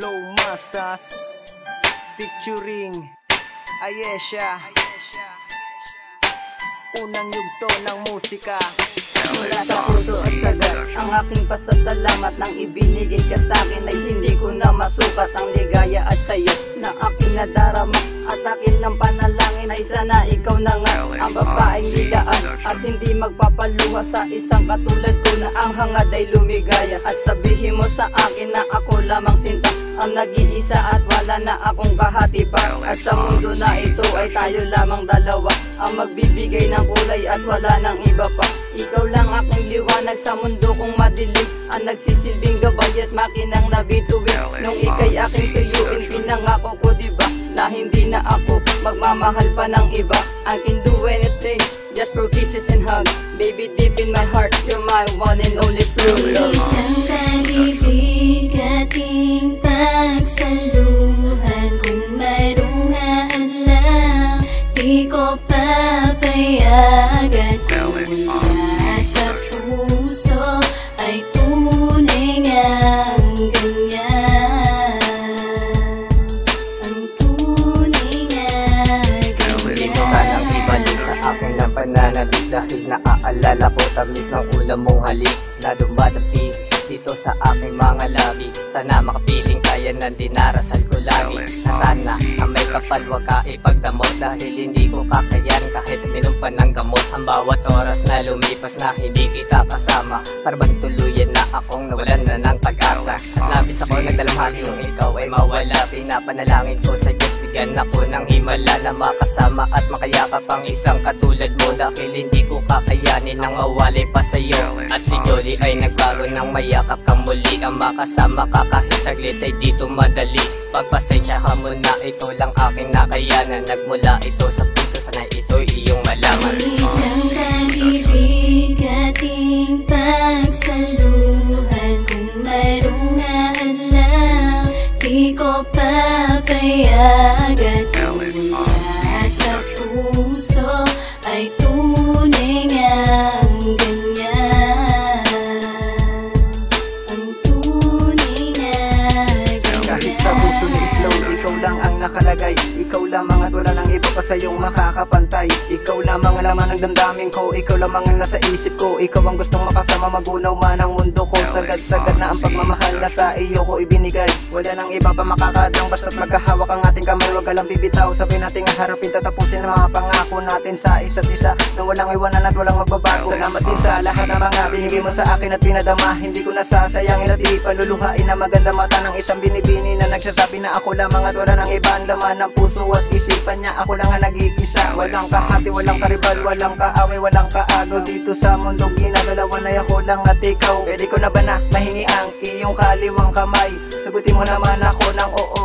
Flow Masters Featuring Ayesha. Unang yugto ng musika. Mula sa puso at sagat Ang aking pasasalamat nang ibinigay ka sa akin Ay hindi ko na masukat ang ligaya at sayo Na aking nadarama at akin lang panalangin sana ikaw na nga ang babaeng nilaan At hindi magpapaluha sa isang katulad ko Na ang hangad ay lumigaya. At sabihin mo sa akin na ako lamang sinta Ang nag-iisa at wala na akong kahati pa. At sa mundo na ito ay tayo lamang dalawa Ang magbibigay ng kulay at wala nang iba pa. Ikaw lang aking liwanag sa mundo kong madilim Ang nagsisilbing gabay at makinang nabituin. Nung ikay aking suyuin, pinangako ko diba Na hindi na ako magmamahal pa ng iba. I can do anything, just for kisses and hugs Baby deep in my heart, you're my one and only true love Ang pag-ibig ating pagsaluhan Kung mayroong hadlang Di ko papayagan. Mula sa pananabik Dahil naaalala ko tamis ng ulam mong halik Na dumadapi dito sa aking mga labi. Sana makapiling kaya ng dinarasal ko lagi. Na sana ang may kapal wag ka ipagdamot Dahil hindi ko kakayan kahit minom pa ng gamot Ang bawat oras na lumipas na hindi kita kasama Parang tuluyan na akong nawalan na ng pag-asa. At labis ako nagdalamhati kung ikaw ay mawala. Pinapanalangin ko sa Diyos bigyan ako ng himala Na makasama at makayakap ang isang katulad Dahil hindi ko kakayanin nang mawalay pa sa'yo. At si Jolly ay nagbago ng mayakap kang muli. Ang makasama ka kahit saglit ay dito madali. Pagpasensya ka muna, ito lang aking nakayanan Nagmula ito sa puso, sana ito'y iyong malaman. Ang pag-ibig ating pagsaluhan Kung mayroong hadlang Di ko papayagan nakalagay Ikaw lamang at wala nang iba pa sa'yong makakapantay. Ikaw lamang ang laman ng damdamin ko. Ikaw lamang ang nasa isip ko. Ikaw ang gustong makasama magunaw man ang mundo ko. Sagad-sagad na ang pagmamahal na sa iyo ko ibinigay. Wala nang iba pa makakadang Basta't magkahawak ang ating kamay. Huwag ka lang bibitaw. Sabihin natin ang harapin Tatapusin ang mga pangako natin sa isa't isa. Na walang iwanan at walang magbabago. Salamat din sa lahat ng mga binigay mo sa akin at pinadama. Hindi ko nasasayangin at ipaluluhain na maganda mata ng isang binibini Na nagsasabi na ako lamang at wala nang iba Ang laman ng puso at isipan niya. Ako lang ang nag-iisa. Walang kahati, walang karibal, walang kaaway, walang kaago Dito sa mundo ginagalawan ay ako lang at ikaw. Pwede ko na ba na mahingi ang iyong kaliwang kamay? Sagutin mo naman ako ng oo,